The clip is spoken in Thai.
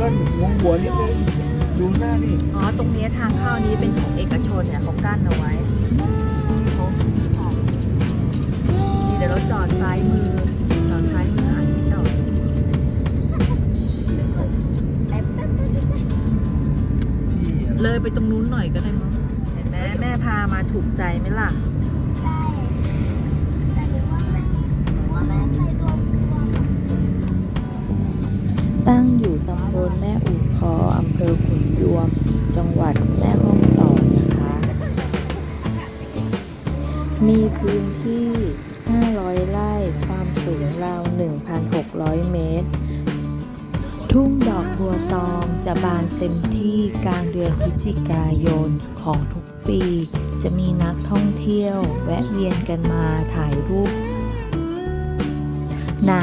ก็งงหัวนิดนึงดูหน้านี่อ๋อ ตรงเนี้ยทางเข้านี้เป็นของเอกชนเนี่ยเขากั้นเอาไว้เขาออกนี่เดี๋ยวเราจอดซ้ายมือ จอดซ้ายมือหาที่จอดที่อะไรเลยไปตรงนู้นหน่อยก็ได้มั้งเห็นไหมแม่พามาถูกใจไหมล่ะ ตำบลแม่อู่คออำเภอขุนยวม จังหวัดแม่ฮ่องสอนนะคะ มีพื้นที่ 500 ไร่ความสูงราว 1,600 เมตร ทุ่งดอกบัวตองจะบานเต็มที่กลางเดือนพฤศจิกายนของทุกปี จะมีนักท่องเที่ยว แวะเวียนกันมาถ่ายรูปน้ำ